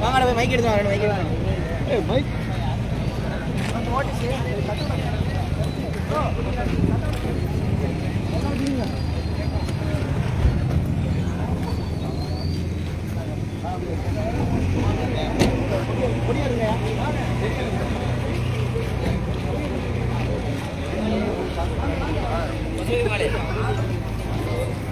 வாங்கடா போய் மைக் எடுத்து வாங்க மைக் எடுத்து மைக்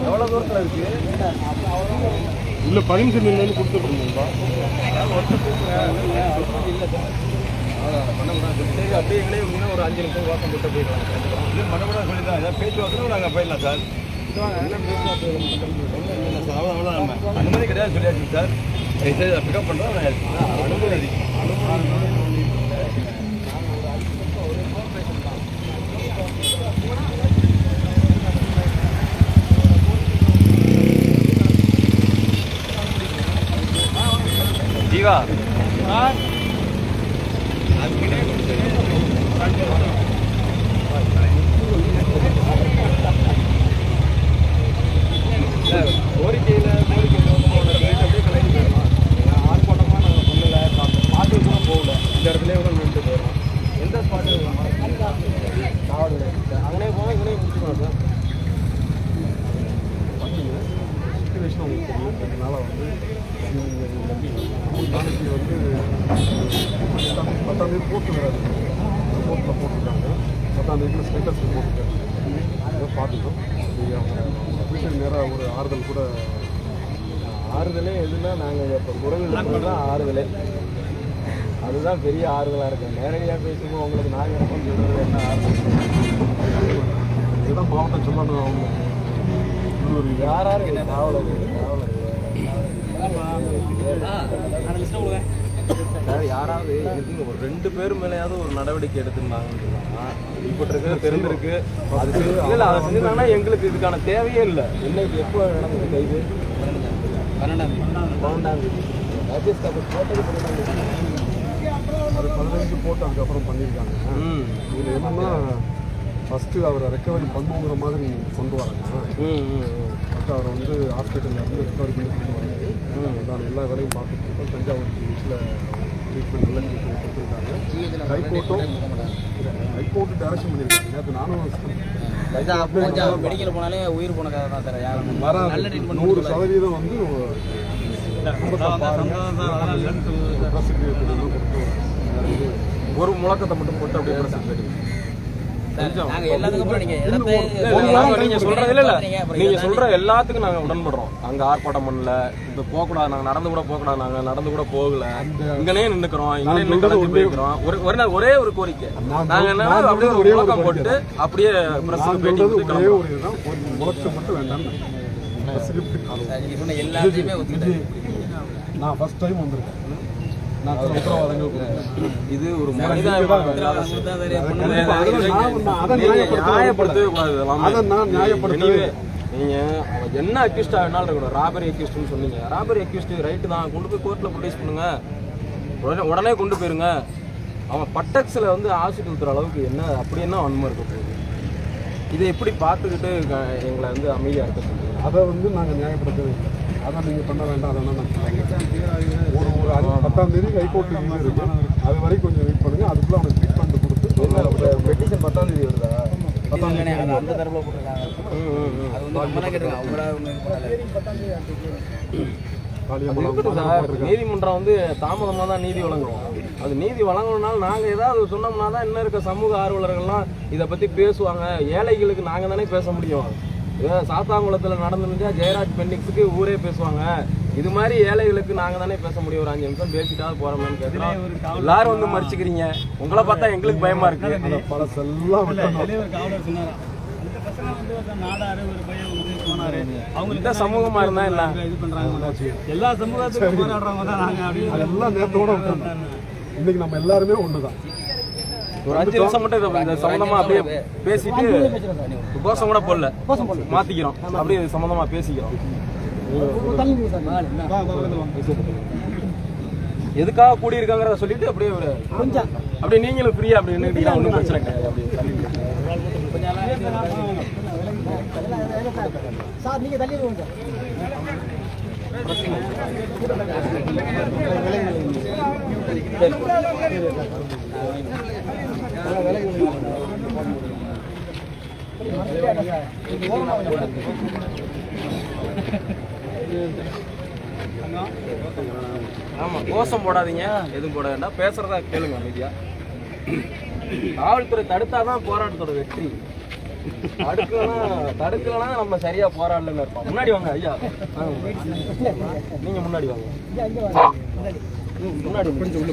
எவ்வளவு தூரத்துல இருக்கு? இல்ல பதினஞ்சு மில்லியன் கொடுத்துருக்கீங்களா சரி அப்படியே எங்களே இன்னும் ஒரு அஞ்சு நிமிஷம் வாசம் போட்டு போயிடலாம் இல்லை பண்ணக்கூடாது சொல்லி தான் ஏதாவது பேச்சுவார்த்தை நாங்கள் போயிடலாம் சார். அனுமதி கிடையாது சொல்லியாச்சு சார். பிக்கப் பண்ணுறோம் அனுமதி. ஜீவா கோரிக்கையில் கோரிக்கையில் கோரிக்கை போன ரேட் அப்படியே கலைஞ்சு போயிடலாம் ஆர்ப்பாட்டமாக நாங்கள் பண்ணல பார்த்து கூட போகல இந்த இடத்துலேயே கூட நின்று போயிடலாம் எந்த ஸ்பாட்டு நாடு அங்கனே போனால் இங்கனே முடிச்சுக்கணும் சார் சுச்சுவேஷன் உங்களுக்கு தெரியும் அதனால வந்து இவங்க நம்பி நாளைக்கு வந்து பத்தாம் பத்தாம் தேதி போட்டு வராது போட்டில் போட்டிருக்காங்க பத்தாம் தேதி ஸ்டேட்டஸ் போட்டிருக்காங்க அதை பார்த்துட்டோம் வீட்டுக்கு நேராக ஒரு ஆறுதல் கூட ஆறுதலே நாங்கள் இப்போ குரல் எழுப்புறது தான் ஆறுதலே. அதுதான் பெரிய ஆறுதலாக இருக்கும் நேரடியாக பேசும்போது உங்களுக்கு நாங்கள் இருக்கோம் சொல்கிறது என்ன ஆறுதல்? இதுதான் மாவட்டம் சொல்லணும் அவங்க. இன்னொரு யார் யார் என்ன காவலர். சார் யாராவது ஒரு ரெண்டு பேர் மேலேயாவது ஒரு நடவடிக்கை எடுத்திருந்தாங்கன்னு சொன்னா இப்போ இருக்கிறது தெரிஞ்சிருக்கு. அது இல்லை அதை செஞ்சிருந்தாங்கன்னா எங்களுக்கு இதுக்கான தேவையே இல்லை. இன்னைக்கு எப்போ நடந்தது கைது? பன்னெண்டாம் பன்னெண்டாம் தேதி ராஜேஷ் காப்பர் போட்டது பன்னெண்டாம் தேதி அது பதினஞ்சு போட்டு அதுக்கப்புறம் பண்ணியிருக்காங்க. ம். இதில் என்னன்னா ஃபஸ்ட்டு அவரை ரெக்கவரி பண்ணுங்கிற மாதிரி கொண்டு வராங்க. ஃபஸ்ட்டு அவரை வந்து ஹாஸ்பிட்டலில் இருந்து ரெக்கவரி பண்ணி கொண்டு வராங்க. நான் எல்லா வேலையும் பார்த்துட்டு இருக்கோம். தஞ்சாவூர் வீட்டில் ட்ரீட்மெண்ட் எல்லாம் ட்ரீட்மெண்ட் கொடுத்துருக்காங்க ஹைகோர்ட்டும் ஹைகோர்ட்டு டைரக்ஷன் பண்ணியிருக்காங்க. நேற்று நானும் மெடிக்கல் போனாலே உயிர் போன கதை தான் சார் யாரும் நல்ல ட்ரீட்மெண்ட் நூறு சதவீதம் வந்து ஒரு முழக்கத்தை மட்டும் போட்டு அப்படியே நாங்க சொல்றது இல்ல நீங்க சொல்ற எல்லாத்துக்கும் நாங்க உடன்படுறோம் அங்க ஆர்ப்பாட்டம் பண்ணல இப்ப போக கூடாது நாங்க நடந்து கூட போக கூடாது நாங்க நடந்து கூட போகல இங்கனே நின்னுக்கிறோம் இங்கனே நின்று போயிருக்கிறோம். ஒரு ஒரு நாள் ஒரே ஒரு கோரிக்கை. நாங்க என்ன அப்படியே ஒரு முழக்கம் போட்டு அப்படியே பிரஸ் பேட்டி ஒரே. ஒரு ஒரு முழக்கம் மட்டும் வேண்டாம். நான் ஃபர்ஸ்ட் டைம் வந்திருக்கேன் நான் சில உத்தரவாதங்கள் கொடுத்தேன் இது ஒரு நான் நான் அதை நீங்க நியாயப்படுத்த நியாயப்படுத்தவே கூடாது இதெல்லாமே. நீங்க அவன் என்ன அக்யூஸ்டா வேணாலும் இருக்கணும் ராபரி அக்யூஸ்ட்னு சொன்னீங்க ராபரி அக்யூஸ்ட் ரைட்டு தான் கொண்டு போய் கோர்ட்ல ப்ரொடியூஸ் பண்ணுங்க உடனே உடனே கொண்டு போயிருங்க அவன் பட்டக்ஸில் வந்து ஆசிட் ஊத்துற அளவுக்கு என்ன அப்படி என்ன வன்மை இருக்க போகுது இதை எப்படி பார்த்துக்கிட்டு எங்களை வந்து அமைதியாக இருக்க சொல்றீங்க அதை வந்து நாங்கள் நியாயப்படுத்தவே இல்லை அதை நீங்கள் பண்ண வேண்டாம் அதை நான் சொல்றேன். ஒரு ஒரு அஞ்சு- பத்து பத்தாம் தேதி ஹைகோர்ட் இருக்கு. அது வரைக்கும் கொஞ்சம் வெயிட் பண்ணுங்க. அதுக்குள்ள அவனுக்கு ட்ரீட்மெண்ட் கொடுத்து பெட்டிஷன் பத்தாம் தேதி வருதா? அந்த தரப்புல போட்டிருக்காங்க. நீதிமன்றம் வந்து தாமதமாக தான் நீதி வழங்கும் அது நீதி வழங்கணும்னாலும் நாங்கள் ஏதாவது சொன்னோம்னா தான் இன்னும் இருக்க சமூக ஆர்வலர்கள்லாம் இதை பற்றி பேசுவாங்க. ஏழைகளுக்கு நாங்கள் தானே பேச முடியும். ஏதோ சாத்தாங்குளத்தில் நடந்துருந்தா ஜெயராஜ் பெண்டிக்ஸுக்கு ஊரே பேசுவாங்க. இது மாதிரி ஏழைகளுக்கு நாங்கள் தானே பேச முடியும். ஒரு அஞ்சு நிமிஷம் பேசிட்டாவது போகிறோமேன்னு கேட்குறோம் எல்லாரும் வந்து மறிச்சுக்கிறீங்க. உங்களை பார்த்தா எங்களுக்கு பயமா இருக்கு. பழசெல்லாம் அவங்களுக்கு சமூகமா இருந்தா என்ன? இது பண்றாங்க. எல்லா சமூகத்துக்கும் போராடுறவங்க தான் நாங்க அப்படின்னு அதெல்லாம் நேரத்தோட விட்டணும் இன்னைக்கு நம்ம எல்லாருமே ஒன்று தான் ஒரு அஞ்சு நிமிஷம் மட்டும் இந்த சம்பந்தமா அப்படியே பேசிட்டு கோஷம் கூட போடல. மாத்திக்கிறோம். அப்படியே இது சம்பந்தமா பேசிக்கிறோம். எதுக்காக கூடி இருக்காங்கிறத சொல்லிட்டு அப்படியே ஒரு அப்படியே நீங்களும் ஃப்ரீயா அப்படி நின்றுட்டீங்கன்னா ஒன்றும் பிரச்சனை கிடையாது சார் நீங்க தள்ளி போங்க ஆமாம் கோஷம் போடாதீங்க. எதுவும் போட வேண்டாம். பேசுகிறதா கேளுங்க அமைதியா. காவல்துறை தடுத்தாதான் போராட்டத்தோட வெற்றி. தடுக்கலாம் தடுக்கலனா நம்ம சரியா போராடலன்னு இருப்போம். முன்னாடி வாங்க ஐயா. நீங்க முன்னாடி வாங்க. முன்னாடி கொஞ்சம் உள்ள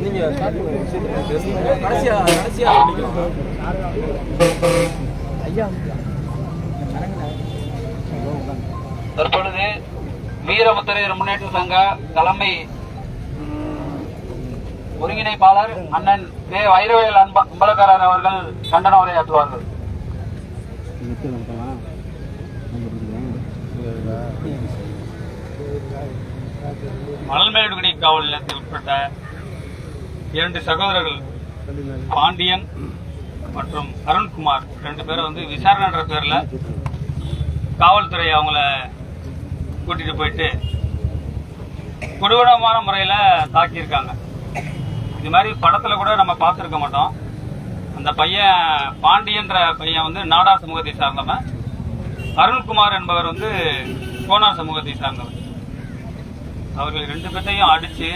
நீங்க தற்பொழுது வீரபுத்திரையர் முன்னேற்ற சங்க தலைமை ஒருங்கிணைப்பாளர் அண்ணன் கே. வைரவேல் அன்ப அம்பலக்காரர் அவர்கள் கண்டன உரையாற்றுவார்கள். மணல்மேடுகுடி காவல் நிலையத்தில் உட்பட்ட இரண்டு சகோதரர்கள் பாண்டியன் மற்றும் அருண்குமார் ரெண்டு பேரும் வந்து விசாரணைன்ற பேர்ல காவல்துறை அவங்கள கூட்டிட்டு போயிட்டு கொடூரமான முறையில தாக்கியிருக்காங்க. இது மாதிரி படத்துல கூட நம்ம பார்த்துருக்க மாட்டோம். அந்த பையன் பாண்டியன்ற பையன் வந்து நாடார் சமூகத்தை சார்ந்தவன். அருண்குமார் என்பவர் வந்து கோனார் சமூகத்தை சார்ந்தவர். அவர்கள் ரெண்டு பேர்த்தையும் அடிச்சு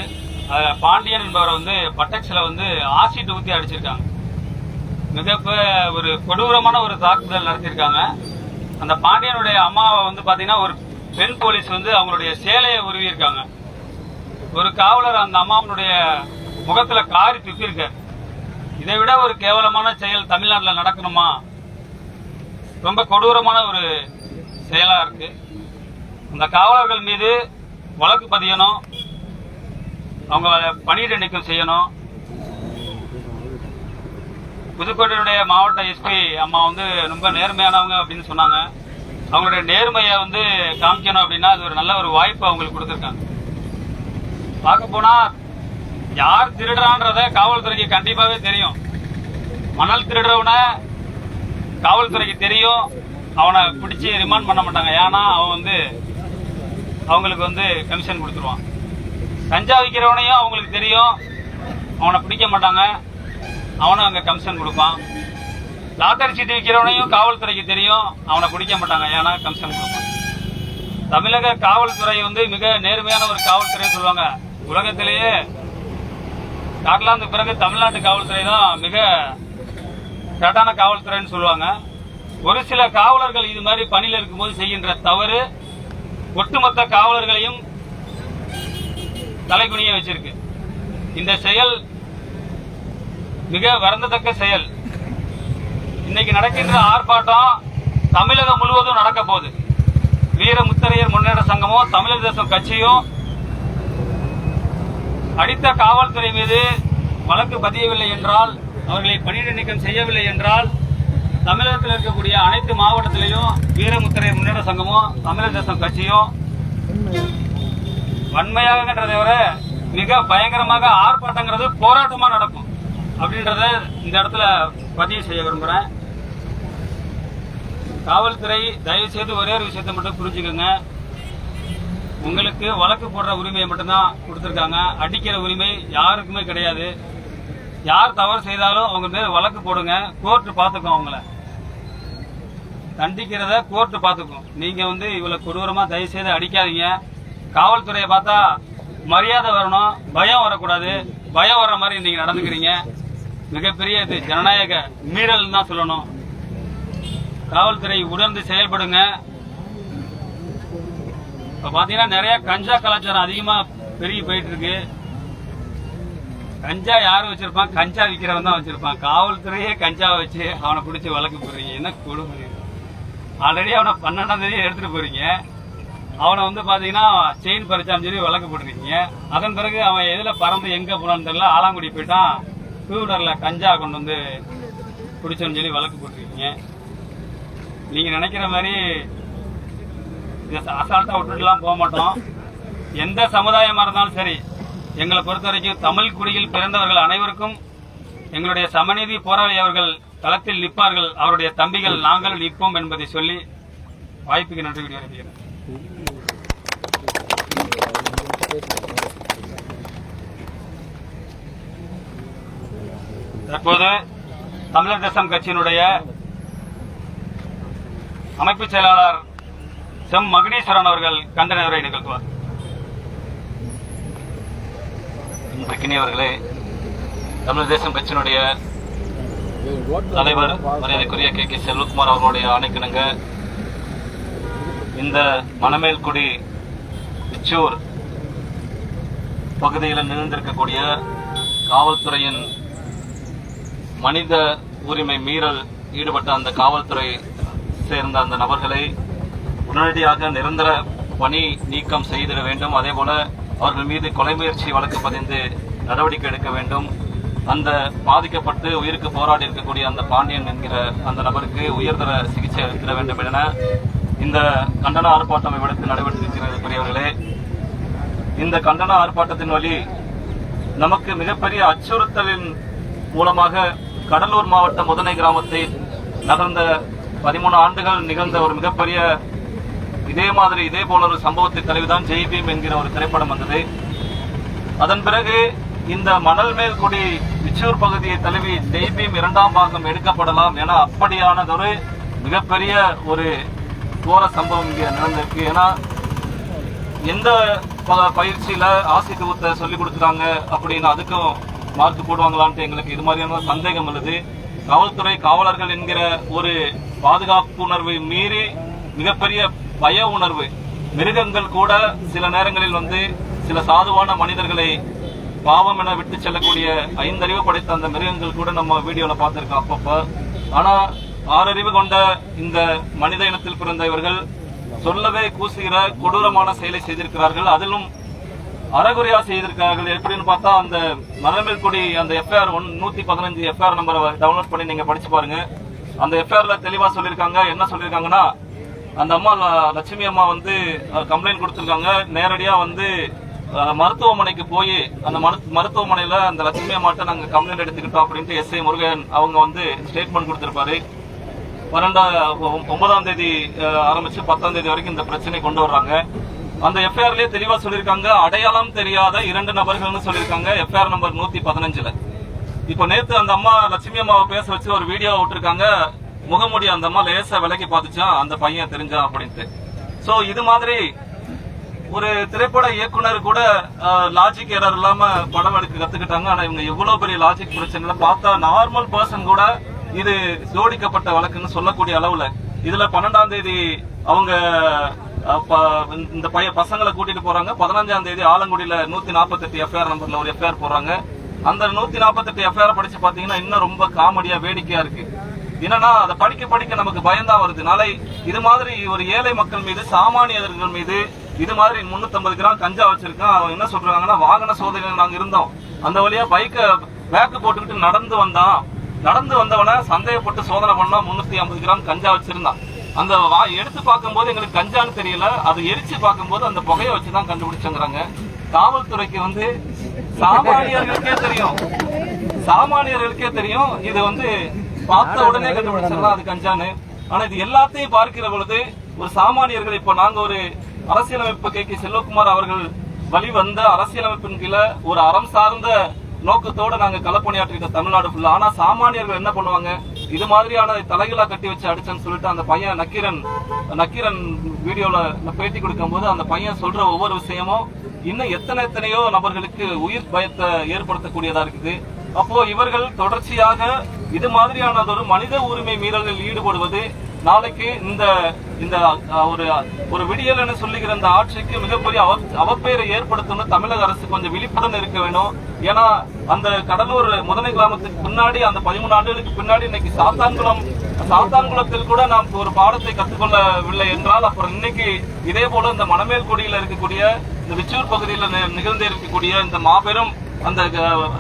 அதில் பாண்டியன் என்பவரை வந்து பட்டக்ஸ்ல வந்து ஆசிட் ஊற்றி அடிச்சிருக்காங்க. மிக ஒரு கொடூரமான ஒரு தாக்குதல் நடத்தியிருக்காங்க. அந்த பாண்டியனுடைய அம்மாவை வந்து பார்த்தீங்கன்னா ஒரு பெண் போலீஸ் வந்து அவங்களுடைய சேலையை உருவியிருக்காங்க. ஒரு காவலர் அந்த அம்மாவனுடைய முகத்துல காரி துப்பியிருக்க இதை விட ஒரு கேவலமான செயல் தமிழ்நாட்டில் நடக்கணுமா? ரொம்ப கொடூரமான ஒரு செயலா இருக்கு. அந்த காவலர்கள் மீது வழக்கு பதியணும். அவங்க பணியிட நீக்கம் செய்யணும். புதுக்கோட்டையுடைய மாவட்ட எஸ்பி அம்மா வந்து ரொம்ப நேர்மையானவங்க அப்படின்னு சொன்னாங்க. அவங்களுடைய நேர்மையை வந்து காமிக்கணும் அப்படின்னா அது ஒரு நல்ல ஒரு வாய்ப்பு அவங்களுக்கு கொடுத்துருக்காங்க. பார்க்க போனா யார் திருடுறான்றத காவல்துறைக்கு கண்டிப்பாவே தெரியும். மணல் திருடுறவன காவல்துறைக்கு தெரியும். அவனை பிடிச்சி ரிமாண்ட் பண்ண மாட்டாங்க. ஏன்னா அவன் வந்து அவங்களுக்கு வந்து கமிஷன் கொடுத்துருவான். கஞ்சா விற்கிறவனையும் அவங்களுக்கு தெரியும். அவனை பிடிக்க மாட்டாங்க. அவனும் அங்கே கமிஷன் கொடுப்பான். லாட்டரி சீட்டு விற்கிறவனையும் காவல்துறைக்கு தெரியும். அவனை பிடிக்க மாட்டாங்க. ஏன்னா கமிஷன் கொடுப்பாங்க. தமிழக காவல்துறை வந்து மிக நேர்மையான ஒரு காவல்துறை சொல்லுவாங்க. உலகத்திலேயே ஸ்காட்லாந்து பிறகு தமிழ்நாட்டு காவல்துறை தான் மிக கரெக்டான காவல்துறைன்னு சொல்லுவாங்க. ஒரு சில காவலர்கள் இது மாதிரி பணியில் இருக்கும்போது செய்கின்ற தவறு ஒட்டுமொத்த காவலர்களையும் தலைகுனிய வச்சிருக்கு. இந்த செயல் மிக வருந்தத்தக்க செயல். இன்னைக்கு நடக்கின்ற ஆர்ப்பாட்டம் தமிழகம் முழுவதும் நடக்க போகுது. வீர முத்தரையர் முன்னேற்ற சங்கமும் தமிழர் தேசம் கட்சியும் அடித்த காவல்துறை மீது வழக்கு பதியவில்லை என்றால் அவர்களை பணியிட நீக்கம் செய்யவில்லை என்றால் தமிழகத்தில் இருக்கக்கூடிய அனைத்து மாவட்டத்திலையும் வீரமுத்திரையர் முன்னேற்ற சங்கமும் தமிழர் தேசம் கட்சியும் வன்மையாகன்றதை விட மிக பயங்கரமாக ஆர்ப்பாட்டங்கிறது போராட்டமா நடக்கும். அப்படின்றத இந்த இடத்துல பதிவு செய்ய விரும்புகிறேன் காவல்துறை தயவு செய்து ஒரே ஒரு விஷயத்தை மட்டும் புரிஞ்சுக்கோங்க. உங்களுக்கு வழக்கு போடுற உரிமையை மட்டும்தான் கொடுத்துருக்காங்க. அடிக்கிற உரிமை யாருக்குமே கிடையாது. யார் தவறு செய்தாலும் அவங்க மேல் வழக்கு போடுங்க. கோர்ட்டு பார்த்துக்கும் அவங்கள. தண்டிக்கிறத கோர்ட்டு பார்த்துக்கும். நீங்கள் வந்து இவ்வளோ கொடூரமாக தயவு செய்து அடிக்காதீங்க. காவல்துறையை பார்த்தா மரியாதை வரணும். பயம் வரக்கூடாது. பயம் வர்ற மாதிரி நீங்கள் நடந்துக்கிறீங்க. மிகப்பெரிய இது ஜனநாயக மீறல் தான் சொல்லணும். காவல்துறை உணர்ந்து செயல்படுங்க. இப்ப பாத்தீங்கன்னா நிறைய கஞ்சா கலாச்சாரம் அதிகமா பெருகி போயிட்டு இருக்கு கஞ்சா யாரும் வச்சிருப்பான்? கஞ்சா விற்கிறவன் தான் வச்சிருப்பான். காவல்துறையே கஞ்சா வச்சு அவனை பிடிச்சி வழக்கு போடுறீங்க. என்ன கொடுமை ஆல்ரெடி அவனை பன்னெண்டாம் தேதி எடுத்துட்டு போறீங்க. அவனை வந்து பாத்தீங்கன்னா செயின் பறிச்சான்னு சொல்லி வழக்கு போட்டுருக்கீங்க அதன் பிறகு அவன் எதுல பறந்து எங்க போனான்னு தெரியல. ஆலாங்குடி போயிட்டான். டூ கஞ்சா கொண்டு வந்து பிடிச்சோன்னு சொல்லி வழக்கு போட்டிருக்கீங்க. நீங்கள் நினைக்கிற மாதிரி இதை அசால்ட்டாக விட்டுட்டுலாம் போக மாட்டோம். எந்த சமுதாயமாக இருந்தாலும் சரி எங்களை பொறுத்த வரைக்கும் தமிழ் குடியில் பிறந்தவர்கள் அனைவருக்கும் எங்களுடைய சமநீதி போராளி அவர்கள் களத்தில் நிற்பார்கள். அவருடைய தம்பிகள் நாங்கள் நிற்போம் என்பதை சொல்லி வாய்ப்புக்கு நன்றி விடுகிறேன் தற்போது தமிழர் தேசம் கட்சியினுடைய அமைப்பு செயலாளர் செம் மகனேஸ்வரன் அவர்கள் கண்டன உரை நிகழ்த்துவார். இன்றைக்கினி அவர்களே தமிழர் தேசம் கட்சியினுடைய தலைவர் மரியாதைக்குரிய கே. கே. செல்வகுமார் அவர்களுடைய ஆணைக்கிணங்க இந்த மணமேல்குடி பிச்சூர் பகுதியில் நிகழ்ந்திருக்கக்கூடிய காவல்துறையின் மனித உரிமை மீறல் ஈடுபட்ட அந்த காவல்துறை சேர்ந்த அந்த நபர்களை உடனடியாக நிரந்தர பணி நீக்கம் செய்திட வேண்டும். அதே போல அவர்கள் மீது கொலை முயற்சி வழக்கு பதிந்து நடவடிக்கை எடுக்க வேண்டும். அந்த பாதிக்கப்பட்டு உயிருக்கு போராடி இருக்கக்கூடிய அந்த பாண்டியன் என்கிற அந்த நபருக்கு உயர்தர சிகிச்சை அளித்திட வேண்டும் என இந்த கண்டன ஆர்ப்பாட்டம் இவ்விடத்தில் நடைபெற்றிருக்கிறது பெரியவர்களே இந்த கண்டன ஆர்ப்பாட்டத்தின் வழி நமக்கு மிகப்பெரிய அச்சுறுத்தலின் மூலமாக கடலூர் மாவட்டம் முதனை கிராமத்தில் நடந்த பதிமூணு ஆண்டுகள் நிகழ்ந்த ஒரு மிகப்பெரிய இதே மாதிரி இதே போல ஒரு சம்பவத்தை தலைவிதான் ஜெய் பீம் என்கிற ஒரு திரைப்படம் வந்தது. அதன் பிறகு இந்த மணல் மேல்குடி விச்சூர் பகுதியை தழுவி ஜெய் பீம் இரண்டாம் பாகம் எடுக்கப்படலாம் என அப்படியானதொரு மிகப்பெரிய ஒரு கோர சம்பவம் இங்கே நடந்திருக்கு. ஏன்னா எந்த பயிற்சியில ஆசிக்கு சொல்லிக் கொடுக்குறாங்க அப்படின்னு அதுக்கும் மார்க் போடுவாங்களான்ட்டு எங்களுக்கு இது மாதிரியான சந்தேகம் உள்ளது. காவல்துறை காவலர்கள் என்கிற ஒரு பாதுகாப்பு உணர்வை மீறி மிகப்பெரிய பய உணர்வு. மிருகங்கள் கூட சில நேரங்களில் வந்து சில சாதுவான மனிதர்களை பாவம் என விட்டு செல்லக்கூடிய ஐந்தறிவு படைத்த அந்த மிருகங்கள் கூட நம்ம வீடியோல பார்த்திருக்கோம் அப்பப்ப. ஆனா ஆறறிவு கொண்ட இந்த மனித இனத்தில் பிறந்த இவர்கள் சொல்லவே கூசுகிற கொடூரமான செயலை செய்திருக்கிறார்கள். அதிலும் அறகுறையா செய்திருக்கார்கள் எப்படின்னு பார்த்தா அந்த மரமேல்குடி அந்த எஃப்ஐஆர் ஒன் நூத்தி பதினஞ்சு எஃப்ஐஆர் நம்பரை டவுன்லோட் பண்ணி நீங்க படிச்சு பாருங்க. அந்த எஃப்ஐஆர்ல தெளிவா சொல்லியிருக்காங்க என்ன சொல்லியிருக்காங்கன்னா அந்த அம்மா லட்சுமி அம்மா வந்து கம்ப்ளைண்ட் கொடுத்துருக்காங்க. நேரடியா வந்து மருத்துவமனைக்கு போய் அந்த மருத்துவமனையில அந்த லட்சுமி அம்மாட்ட நாங்க கம்ப்ளைண்ட் எடுத்துக்கிட்டோம் அப்படின்ட்டு எஸ் முருகன் அவங்க வந்து ஸ்டேட்மெண்ட் கொடுத்திருப்பாரு. பன்னெண்டாம் ஒன்பதாம் தேதி ஆரம்பிச்சு பத்தாம் தேதி வரைக்கும் இந்த பிரச்சனை கொண்டு வர்றாங்க. அந்த எஃப்ஐஆர்லயே தெளிவா சொல்லியிருக்காங்க. அடையாளம் தெரியாத இரண்டு நபர்கள்னு சொல்லியிருக்காங்க. எஃப்ஐஆர் நம்பர் நூத்தி பதினஞ்சுல. இப்போ நேத்து அந்த அம்மா லட்சுமி அம்மாவை பேச வச்சு ஒரு வீடியோ விட்டுருக்காங்க. முகமுடி அந்த அம்மா லேசா விலைக்கு பார்த்துச்சான் அந்த பையன் தெரிஞ்சான் அப்படின்ட்டு. சோ இது மாதிரி ஒரு திரைப்பட இயக்குனர் கூட லாஜிக் எரர் இல்லாம படம் எடுக்க கத்துக்கிட்டாங்க. ஆனா இவங்க எவ்வளவு பெரிய லாஜிக் பிரச்சனை பார்த்தா நார்மல் பர்சன் கூட இது ஜோடிக்கப்பட்ட வழக்குன்னு சொல்லக்கூடிய அளவுல. இதுல பன்னெண்டாம் தேதி அவங்க இந்த பைய பசங்களை கூட்டிட்டு போறாங்க. பதினஞ்சாம் தேதி ஆலங்குடியில நூத்தி நாற்பத்தெட்டு எஃப்ஐஆர் நம்பர்ல ஒரு எஃப்ஐஆர் போடுறாங்க. அந்த நூத்தி நாற்பத்தெட்டு எஃப்ஐஆர் படிச்சு பாத்தீங்கன்னா இன்னும் ரொம்ப காமெடியா வேடிக்கையா இருக்கு. என்னன்னா அதை படிக்க படிக்க நமக்கு பயம்தான் வருது. நாளை இது மாதிரி ஒரு ஏழை மக்கள் மீது சாமானியர்கள் மீது இது மாதிரி 350 கிராம் கஞ்சா வச்சிருக்கான் அவன் என்ன சொல்றாங்கன்னா வாகன சோதனையில் நாங்க இருந்தோம். அந்த வழியா பைக்கை பேக்கு போட்டுக்கிட்டு நடந்து வந்தான். நடந்து வந்தவன சந்தேகப்பட்டு சோதனை பண்ணா 350 கிராம் கஞ்சா வச்சிருந்தான். அந்த வா- எடுத்து பார்க்கும்போது எங்களுக்கு கஞ்சான்னு தெரியல. அது எரிச்சு பார்க்கும்போது அந்த புகையை வச்சு தான் கண்டுபிடிச்சங்கிறாங்க. காவல்துறைக்கு வந்து சாமானியர்களுக்கே தெரியும். சாமானியர்களுக்கே தெரியும். இது வந்து பார்த்த உடனே கண்டுபிடிச்சிடலாம் அது கஞ்சான்னு. ஆனா இது எல்லாத்தையும் பார்க்கிற பொழுது ஒரு சாமானியர்கள் இப்போ நாங்க ஒரு அரசியலமைப்பு கே. கே. செல்வகுமார் அவர்கள் வழிவந்த அரசியலமைப்பின் கீழே ஒரு அறம் சார்ந்த நோக்கத்தோட நாங்க களப்பணியாற்றிருக்கோம் தமிழ்நாடு ஃபுல்லா ஆனா சாமானியர்கள் என்ன பண்ணுவாங்க? இது மாதிரியான தலைகளா கட்டி வச்சு அடிச்சேன்னு சொல்லிட்டு அந்த பையன் நக்கீரன் நக்கீரன் வீடியோல பேட்டி கொடுக்கும்போது அந்த பையன் சொல்ற ஒவ்வொரு விஷயமும் இன்னும் எத்தனை எத்தனையோ நபர்களுக்கு உயிர் பயத்தை ஏற்படுத்தக்கூடியதா இருக்குது. அப்போ இவர்கள் தொடர்ச்சியாக இது மாதிரியானதொரு மனித உரிமை மீறல்களில் ஈடுபடுவது நாளைக்கு இந்த இந்த ஒரு ஒரு ஒரு விடியல்னு சொல்லுகிற இந்த ஆட்சிக்கு மிகப்பெரிய அவ- அவப்பெயரை ஏற்படுத்தணும். தமிழக அரசு கொஞ்சம் விழிப்புடன் இருக்க வேணும். ஏன்னா அந்த கடலூர் முதனை கிராமத்துக்கு பின்னாடி அந்த பதிமூணு ஆண்டுகளுக்கு பின்னாடி இன்னைக்கு சாத்தான்குளம் சாத்தான்குளத்தில் கூட நாம் ஒரு பாடத்தை கற்றுக்கொள்ளவில்லை என்றால் அப்புறம் இன்னைக்கு இதே போல இந்த மணமேல்குடியில இருக்கக்கூடிய இந்த விச்சூர் பகுதியில் நிகழ்ந்து இருக்கக்கூடிய இந்த மாபெரும் அந்த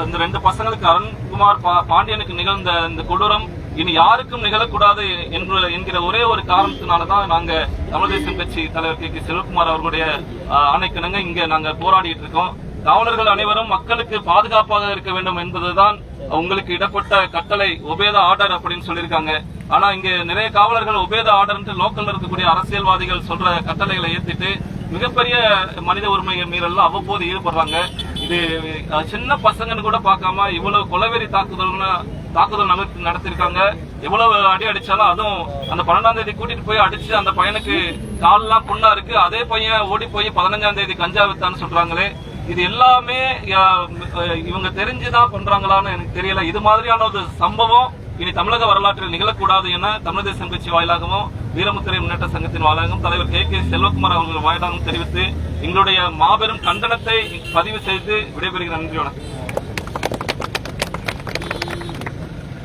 இந்த ரெண்டு பசங்களுக்கு அருண்குமார் பா- பாண்டியனுக்கு நிகழ்ந்த இந்த கொடூரம் இனி யாருக்கும் நிகழக்கூடாது என்று என்கிற ஒரே ஒரு காரணத்தினாலதான் நாங்க தமிழ் தேசம் கட்சி தலைவர் கே கே செல்வகுமார் அவர்களுடைய அஹ், ஆணைக்கிணங்க இங்க நாங்க போராடிட்டு இருக்கோம். காவலர்கள் அனைவரும் மக்களுக்கு பாதுகாப்பாக இருக்க வேண்டும் என்பதுதான் உங்களுக்கு இடப்பட்ட கட்டளை உபேத ஆர்டர் அப்படின்னு சொல்லியிருக்காங்க. ஆனா இங்க நிறைய காவலர்கள் உபேத ஆர்டர் லோக்கல்ல இருக்கக்கூடிய அரசியல்வாதிகள் சொல்ற கட்டளைகளை ஏத்திட்டு மிகப்பெரிய மனித உரிமை மீறல் அவ்வப்போது ஈடுபடுறாங்க. இது சின்ன பசங்கன்னு கூட பார்க்காம இவ்வளவு கொலவெறி தாக்குதல்னு தாக்குதல் நடத்தி நடத்திருக்காங்க. எவ்வளவு அடி அடிச்சாலும் அதுவும் அந்த பன்னெண்டாம் தேதி கூட்டிட்டு போய் அடிச்சு அந்த பையனுக்கு கால்லாம் புண்ணா இருக்கு. அதே பையன் ஓடி போய் பதினஞ்சாம் தேதி கஞ்சா வித்தான்னு சொல்றாங்களே. இது எல்லாமே இவங்க தெரிஞ்சுதான் பண்றாங்களான்னு எனக்கு தெரியல. இது மாதிரியான ஒரு சம்பவம் இனி தமிழக வரலாற்றில் நிகழக்கூடாது என தமிழ் தேசம் கட்சி வாயிலாகவும் வீரமுத்திரை முன்னேற்ற சங்கத்தின் வாயிலாகவும் தலைவர் கே. கே. செல்வகுமார் அவர்கள் வாயிலாகவும் தெரிவித்து எங்களுடைய மாபெரும் கண்டனத்தை பதிவு செய்து விடைபெறுகிற நன்றி வணக்கம்.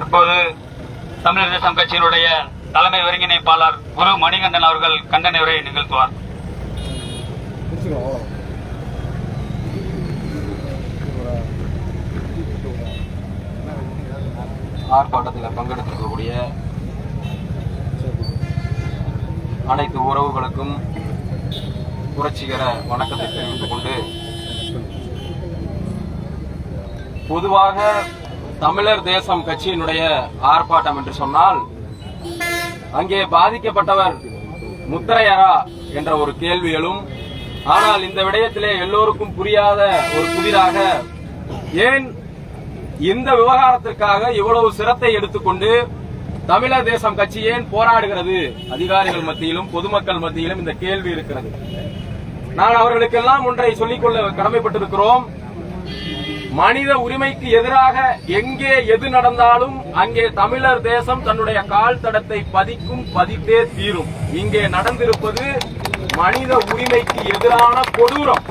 தற்போது தமிழர் தேசம் கட்சியினுடைய தலைமை ஒருங்கிணைப்பாளர் குரு மணிகண்டன் அவர்கள் கண்டன உரையை நிகழ்த்துவார். ஆர்ப்பாட்டத்தில் பங்கெடுத்திருக்கக்கூடிய அனைத்து உறவுகளுக்கும் புரட்சிகர வணக்கத்தை தெரிவித்துக் கொண்டு பொதுவாக தமிழர் தேசம் கட்சியினுடைய ஆர்ப்பாட்டம் என்று சொன்னால் அங்கே பாதிக்கப்பட்டவர் முத்திரையரா என்ற ஒரு கேள்வி எழும். ஆனால் இந்த விடயத்திலே எல்லோருக்கும் புரியாத ஒரு புதிராக ஏன் இந்த விவகாரத்திற்காக இவ்வளவு சிரத்தை எடுத்துக்கொண்டு தமிழர் தேசம் கட்சி ஏன் போராடுகிறது? அதிகாரிகள் மத்தியிலும் பொதுமக்கள் மத்தியிலும் இந்த கேள்வி இருக்கிறது. நான் அவர்களுக்கெல்லாம் ஒன்றை சொல்லிக்கொள்ள கடமைப்பட்டிருக்கிறோம். மனித உரிமைக்கு எதிராக எங்கே எது நடந்தாலும் அங்கே தமிழர் தேசம் தன்னுடைய கால் தடத்தை பதிக்கும் பதித்தே தீரும். இங்கே நடந்திருப்பது மனித உரிமைக்கு எதிரான கொடூரம்.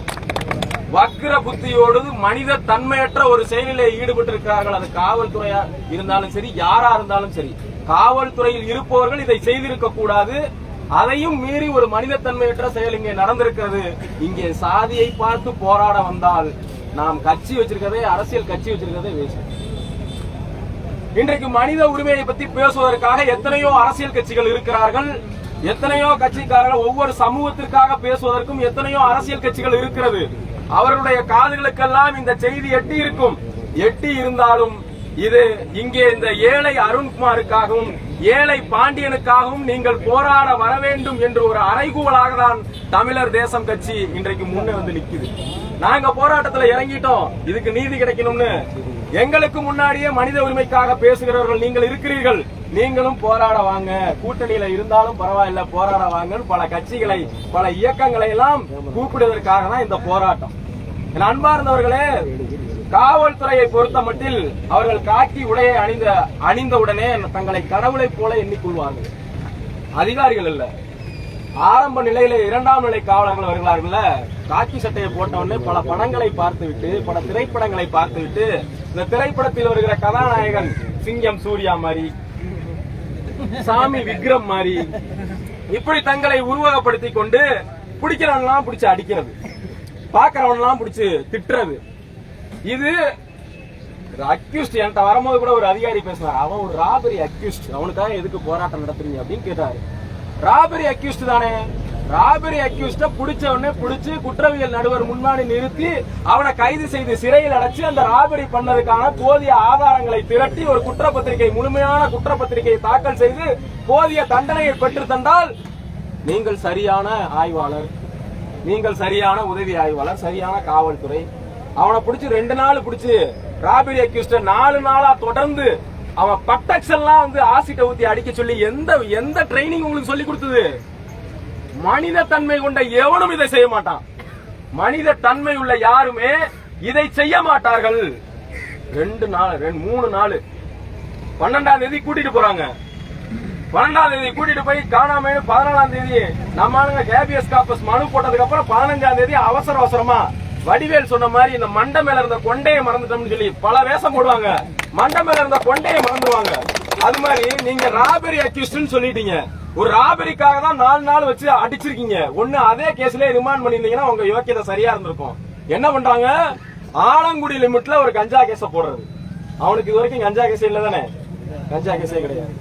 வக்கிர புத்தியோடு மனித தன்மையற்ற ஒரு செயலிலே ஈடுபட்டிருக்கிறார்கள். அது காவல்துறையா இருந்தாலும் சரி யாரா இருந்தாலும் சரி. காவல்துறையில் இருப்பவர்கள் இதை செய்திருக்க கூடாது. அதையும் மீறி ஒரு மனித தன்மையற்ற செயல் இங்கே நடந்திருக்கிறது. இங்கே சாதியை பார்த்து போராட வந்தால் நாம் கட்சி வச்சிருக்கதே அரசியல் கட்சி வச்சிருக்கதே வேஸ்ட். இன்றைக்கு மனித உரிமையை பத்தி பேசுவதற்காக எத்தனையோ அரசியல் கட்சிகள் இருக்கிறார்கள். எத்தனையோ கட்சிக்காரர்கள் ஒவ்வொரு சமூகத்திற்காக பேசுவதற்கும் எத்தனையோ அரசியல் கட்சிகள் இருக்கிறது. அவர்களுடைய காதுகளுக்கெல்லாம் இந்த செய்தி எட்டி இருக்கும். எட்டி இருந்தாலும் இது இங்கே இந்த ஏழை அருண்குமாருக்காகவும் ஏழை பாண்டியனுக்காகவும் நீங்கள் போராட வர வேண்டும் என்று ஒரு அறைகூவலாக தான் தமிழர் தேசம் கட்சி இன்றைக்கு முன்னே வந்து நிக்குது. நாங்க போராட்டத்துல இறங்கிட்டோம். இதுக்கு நீதி கிடைக்கணும்னு. எங்களுக்கு முன்னாடியே மனித உரிமைக்காக பேசுகிறவர்கள் நீங்கள் இருக்கிறீர்கள். நீங்களும் போராட வாங்க. கூட்டணியில இருந்தாலும் பரவாயில்ல போராட வாங்கன்னு பல கட்சிகளை பல இயக்கங்களை எல்லாம் கூப்பிடுவதற்காக தான் இந்த போராட்டம். என் அன்பார்ந்தவர்களே காவல்துறையை பொறுத்த மட்டில் அவர்கள் காக்கி உடையை அணிந்த அணிந்தவுடனே தங்களை கடவுளை போல எண்ணிக்கொள்வார்கள் அதிகாரிகள் இல்ல. ஆரம்ப நிலையில இரண்டாம் நிலை காவலர்கள் வருகிறார்கள்ல காக்கி சட்டையை போட்ட பல படங்களை பார்த்துவிட்டு பல திரைப்படங்களை பார்த்துவிட்டு இந்த திரைப்படத்தில் வருகிற கதாநாயகன் சிங்கம் சூர்யா மாதிரி சாமி விக்ரம் மாதிரி இப்படி தங்களை உருவகப்படுத்தி கொண்டு பிடிக்கிறவன்லாம் பிடிச்சு அடிக்கிறது. பாக்குறவன்லாம் பிடிச்சு திட்டுறது. இது அக்யூஸ்ட் என்கிட்ட வரும்போது கூட ஒரு அதிகாரி பேசினார் அவன் ஒரு ராபரி அக்யூஸ்ட் அவனுக்காக எதுக்கு போராட்டம் நடத்துறீங்க? அப்படின்னு கேட்டாரு. ராபரி அக்யூஸ்ட் தானே? ராபரி அக்யூஸ்ட புடிச்ச உடனே புடிச்சு குற்றவியல் நடுவர் முன்னாடி நிறுத்தி அவனை கைது செய்து சிறையில் அடைச்சு அந்த ராபரி பண்ணதுக்கான போதிய ஆதாரங்களை திரட்டி ஒரு குற்றப்பத்திரிகை முழுமையான குற்றப்பத்திரிகையை தாக்கல் செய்து போதிய தண்டனையை பெற்று தந்தால் நீங்கள் சரியான ஆய்வாளர் நீங்கள் சரியான உதவி ஆய்வாளர் சரியான காவல்துறை. அவனை பிடிச்சி ரெண்டு நாள் பிடிச்சி ராபரி அக்யூஸ்ட நாலு நாளா தொடர்ந்து அவன் பட்டக்ஸ் எல்லாம் வந்து ஆசிட்ட ஊத்தி அடிக்க சொல்லி எந்த எந்த ட்ரைனிங் உங்களுக்கு சொல்லி கொடுத்தது? மனித தன்மை கொண்ட எவனும் இதை செய்ய மாட்டான். மனித தன்மை உள்ள யாருமே இதை செய்ய மாட்டார்கள். ரெண்டு நாள் ரெண்டு மூணு நாள். பன்னெண்டாம் தேதி கூட்டிட்டு போறாங்க. பன்னெண்டாம் தேதி கூட்டிட்டு போய் காணாம பதினாலாம் தேதி நம்ம ஆளுங்க கேபிஎஸ் காப்பஸ் மனு போட்டதுக்கு அப்புறம் பதினஞ்சாம் தேதி அவசர அவசரமா வடிவேல் சொன்ன மாதிரி இந்த மண்டை மேல இருந்த கொண்டையை மறந்துட்டோம்னு சொல்லி பல வேஷம் போடுவாங்க. மண்டை மேல இருந்த கொண்டையை மறந்துடுவாங்க அது மாதிரி நீங்க ராபரி அக்யூஸ்ட்னு சொல்லிட்டீங்க. ஒரு ராபரிக்காக தான் நாலு நாள் வச்சு அடிச்சிருக்கீங்க. ஒண்ணு அதே கேஸ்ல ரிமாண்ட் பண்ணிருந்தீங்கன்னா உங்க யோக்கியதை சரியா இருந்திருக்கும். என்ன பண்றாங்க? ஆலங்குடி லிமிட்ல ஒரு கஞ்சா கேஸ போடுறது. அவனுக்கு இது வரைக்கும் கஞ்சா கேஸ் இல்ல தானே கஞ்சா கேஸே கிடையாது.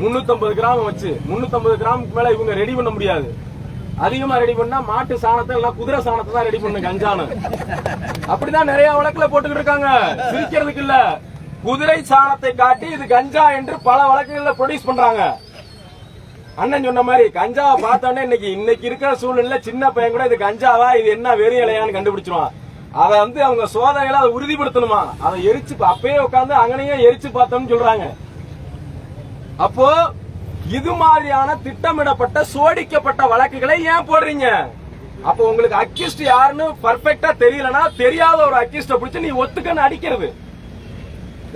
350 கிராம் வச்சு 350 கிராமுக்கு மேல இவங்க ரெடி பண்ண முடியாது. அதிகமா ரெடி பண்ணா மாட்டு சாணத்தை இல்ல குதிரை சாணத்தை தான் ரெடி பண்ணு கஞ்சானு அப்படிதான் நிறைய வழக்குல போட்டுக்கிட்டு இருக்காங்க. சிரிக்கிறதுக்கு இல்ல. குதிரை சாணத்தை காட்டி இது கஞ்சா என்று பல வழக்குகள்ல ப்ரொடியூஸ் பண்றாங்க. அண்ணன் சொன்ன மாதிரி கஞ்சாவை பார்த்தோன்னே இன்னைக்கு இன்னைக்கு இருக்கிற சூழ்நிலை சின்ன பையன் கூட இது கஞ்சாவா இது என்ன வெறி இலையான்னு கண்டுபிடிச்சிருவான். அதை வந்து அவங்க சோதனைகளை அதை உறுதிப்படுத்தணுமா? அதை எரிச்சு அப்பயே உட்காந்து அங்கனையே எரிச்சு பார்த்தோம்னு சொல்றாங்க. அப்போ இது மாதிரியான திட்டமிடப்பட்ட சோடிக்கப்பட்ட வழக்குகளை ஏன் போடுறீங்க? அப்போ உங்களுக்கு அக்யூஸ்ட் யாருன்னு பர்ஃபெக்டா தெரியலனா தெரியாத ஒரு அக்யூஸ்ட பிடிச்சி நீ ஒத்துக்கன்னு அடிக்கிறது.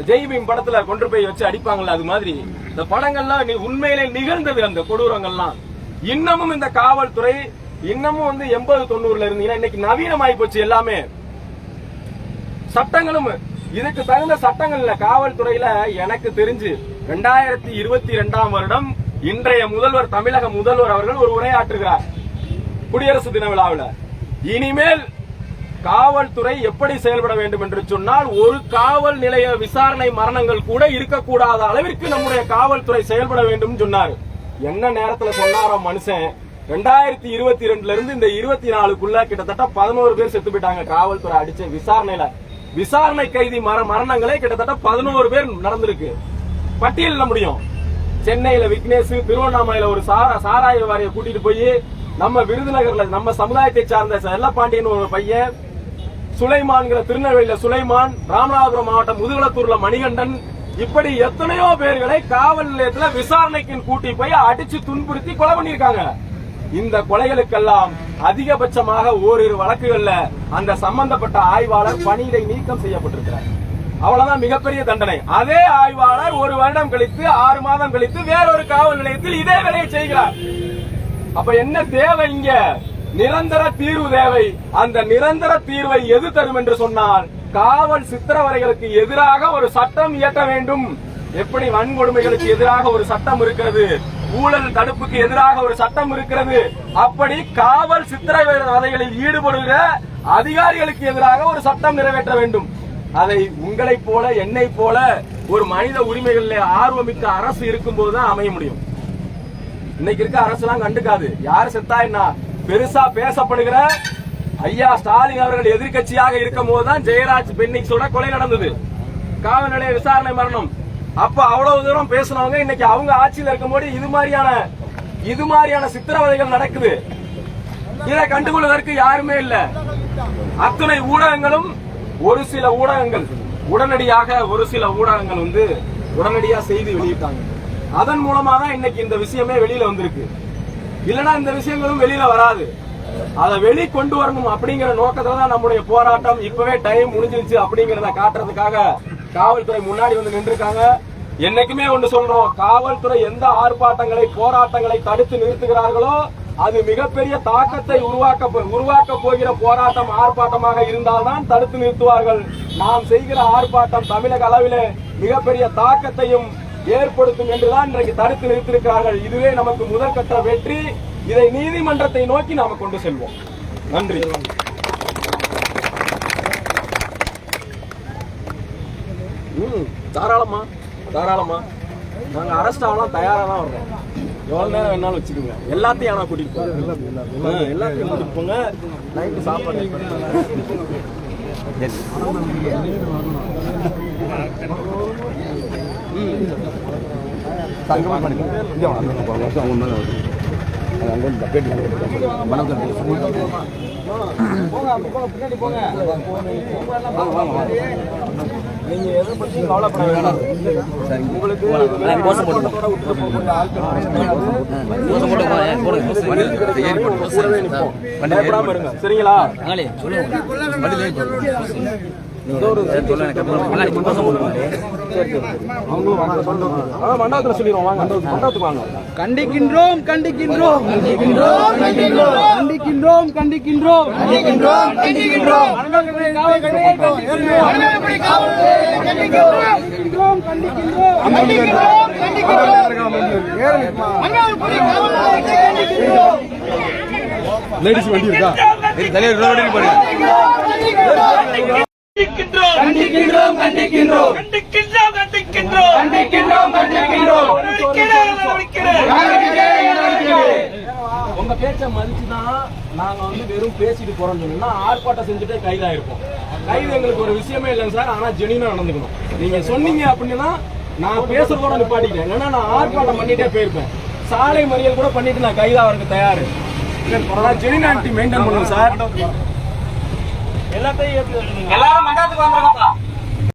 ஜெய்பீம் படத்துல கொண்டு போய் வச்சு அடிப்பாங்கல்ல அது மாதிரி. இந்த படங்கள்லாம் நீ உண்மையிலே நிகழ்ந்தது அந்த கொடூரங்கள்லாம். இன்னமும் இந்த காவல்துறை இன்னமும் வந்து எண்பது தொண்ணூறுல இருந்தீங்கன்னா இன்னைக்கு நவீனமாயி போச்சு எல்லாமே. சட்டங்களும் இதுக்கு தகுந்த சட்டங்கள் இல்ல. காவல்துறையில எனக்கு தெரிஞ்சு ரெண்டாயிரத்தி இருபத்தி ரெண்டாம் வருடம் இன்றைய முதல்வர் தமிழக முதல்வர் அவர்கள் ஒரு உரையாற்றுகிறார் குடியரசு தின விழாவில். இனிமேல் காவல்துறை எப்படி செயல்பட வேண்டும் என்று சொன்னால் ஒரு காவல் நிலைய விசாரணை மரணங்கள் கூட இருக்கக்கூடாத அளவிற்கு நம்முடைய காவல்துறை செயல்பட வேண்டும் சொன்னார். என்ன நேரத்துல சொன்னாரோ மனுஷன்? ரெண்டாயிரத்தி இருபத்தி ரெண்டுல இருந்து இந்த இருபத்தி நாலுக்குள்ள கிட்டத்தட்ட பதினோரு பேர் செத்து போயிட்டாங்க காவல்துறை அடிச்ச விசாரணையில. விசாரணை கைதி மர மரணங்களே கிட்டத்தட்ட பதினோரு பேர் நடந்திருக்கு. பட்டியலிட முடியும். சென்னையில விக்னேஷ் திருவண்ணாமலையில ஒரு சாரா சாராய வாரிய கூட்டிட்டு போய் நம்ம விருதுநகர்ல நம்ம சமுதாயத்தை சார்ந்த செல்லப்பாண்டியன் ஒரு பையன் சுலைமான்கிற திருநெல்வேலியில சுலைமான் ராமநாதபுரம் மாவட்டம் முதுகுளத்தூர்ல மணிகண்டன். இப்படி எத்தனையோ பேர்களை காவல் நிலையத்துல விசாரணைக்கு கூட்டி போய் அடிச்சு துன்புறுத்தி கொலை பண்ணிருக்காங்க இந்த கொலைகளுக்கெல்லாம் அதிகபட்சமாக ஓரிரு வழக்குகள்ல அந்த சம்பந்தப்பட்ட ஆய்வாளர் பணியிடை நீக்கம் செய்யப்பட்டிருக்கிறார். அவ்வளவுதான் மிகப்பெரிய தண்டனை. அதே ஆய்வாளர் ஒரு வருடம் கழித்து ஆறு மாதம் கழித்து வேறொரு காவல் நிலையத்தில் இதே வேலையை செய்கிறார். அப்ப என்ன தேவை இங்க? நிரந்தர தீர்வு தேவை. அந்த நிரந்தர தீர்வை எது தரும் என்று சொன்னால் காவல் சித்திரவரைகளுக்கு எதிராக ஒரு சட்டம் இயற்ற வேண்டும். எப்படி வன்கொடுமைகளுக்கு எதிராக ஒரு சட்டம் இருக்கிறது? ஊழல் தடுப்புக்கு எதிராக ஒரு சட்டம் இருக்கிறது? அப்படி காவல் சித்திரவதைகளில் ஈடுபடுகிற அதிகாரிகளுக்கு எதிராக ஒரு சட்டம் நிறைவேற்ற வேண்டும். அதை உங்களைப் போல என்னை போல ஒரு மனித உரிமைகளில் ஆர்வமிக்க அரசு இருக்கும்போது தான் அமைய முடியும். இன்னைக்கு இருக்க அரசு எல்லாம் கண்டுக்காது. யார் செத்தா என்ன? பெருசா பேசப்படுகிற ஐயா ஸ்டாலின் அவர்கள் எதிர்க்கட்சியாக இருக்கும் போதுதான் ஜெயராஜ் பென்னிக்ஸோட கொலை நடந்தது. காவல் நிலைய விசாரணை மரணம். அப்ப அவ்வளவு தூரம் பேசினவங்க இன்னைக்கு அவங்க ஆட்சியில் இருக்கும்போது இது மாதிரியான இது மாதிரியான சித்திரவதைகள் நடக்குது. இதை கண்டுகொள்வதற்கு யாருமே இல்ல. அத்தனை ஊடகங்களும் ஒரு சில ஊடகங்கள் உடனடியாக ஒரு சில ஊடகங்கள் வந்து உடனடியா செய்தி வெளியிட்டாங்க. அதன் மூலமா தான் இன்னைக்கு இந்த விஷயமே வெளியில வந்திருக்கு. இல்லைன்னா இந்த விஷயங்களும் வெளியில வராது. அதை வெளி கொண்டு வரணும் அப்படிங்கிற நோக்கத்துல தான் நம்முடைய போராட்டம். இப்பவே டைம் முடிஞ்சிருச்சு அப்படிங்கறத காட்டுறதுக்காக காவல்துறை முன்னாடி வந்து நின்றுருக்காங்க. என்னைக்குமே ஒன்று சொல்றோம் காவல்துறை எந்த ஆர்ப்பாட்டங்களை போராட்டங்களை தடுத்து நிறுத்துகிறார்களோ அது மிகப்பெரிய தாக்கத்தை உருவாக்க போ- உருவாக்க போகிற போராட்டம் ஆர்ப்பாட்டமாக இருந்தால்தான் தடுத்து நிறுத்துவார்கள். நாம் செய்கிற ஆர்ப்பாட்டம் தமிழக அளவிலே மிகப்பெரிய தாக்கத்தையும் ஏற்படுத்தும் என்றுதான் இன்றைக்கு தடுத்து நிறுத்திருக்கிறார்கள் இதுவே நமக்கு முதற்கட்ட வெற்றி. இதை நீதிமன்றத்தை நோக்கி நாம கொண்டு செல்வோம். நன்றி. ம் தாராளமா தாராளமா. நாங்க அரெஸ்ட் ஆகலாம் தயாரா தான் வர்றோம் எவ்வளவு நேரம் வேணாலும் வச்சுக்கோங்க. எல்லாத்தையும் ஆனா கூட்டிட்டு போங்க. எல்லாத்தையும் கூட்டிட்டு போங்க. நைட்டு சாப்பாடு Yes அப்ப போங்க பின்னாடி போங்க நீங்க எதை பத்தி கவலைப்பட வேண்டாம் உங்களுக்கு போடுங்க, சரிங்களா கண்டிக்கின்றோம் கண்டிக்கின்றோம். கண்டிக்கின்றோம் கண்டிக்கின்றோம். கண்டிக்கின்றோம் கண்டிக்கின்றோம். கண்டிக்கின்றோம் மணமக்களை காவல்துறையை கண்டிக்கின்றோம் மணமக்களை காவல்துறையை கண்டிக்கின்றோம். கண்டிக்கின்றோம் கண்டிக்கின்றோம். கண்டிக்கின்றோம் மணமக்களை காவல்துறையை கண்டிக்கின்றோம். லேடிஸ் வண்டி இருக்கா? தலைவர் இன்னொரு கண்டிக்கின்றோம். கண்டிக்கின்றோம் கண்டிக்கின்றோம். கண்டிக்கின்றோம் கண்டிக்கின்றோம். கண்டிக்கின்றோம் உங்க பேச்ச மதிச்சுதான் நாங்க வந்து வெறும் பேசிட்டு போறோம்னு சொன்னா ஆர்ப்பாட்டம் செஞ்சுட்டே கைதாயிருப்போம். கைது எங்களுக்கு ஒரு விஷயமே இல்லைங்க சார். ஆனா ஜெனினா நடந்துக்கணும். நீங்க சொன்னீங்க அப்படின்னா நான் பேசுறதோட நிப்பாட்டிக்கிறேன். இல்லைன்னா நான் ஆர்ப்பாட்டம் பண்ணிட்டே போயிருப்பேன். சாலை மறியல் கூட பண்ணிட்டு நான் கைதாகிறதுக்கு தயாரு. ஜெனினாலிட்டி மெயின்டைன் பண்ணுங்க சார். எல்லாத்தையும் எல்லாரும் மண்டபத்துக்கு வந்துருங்கப்பா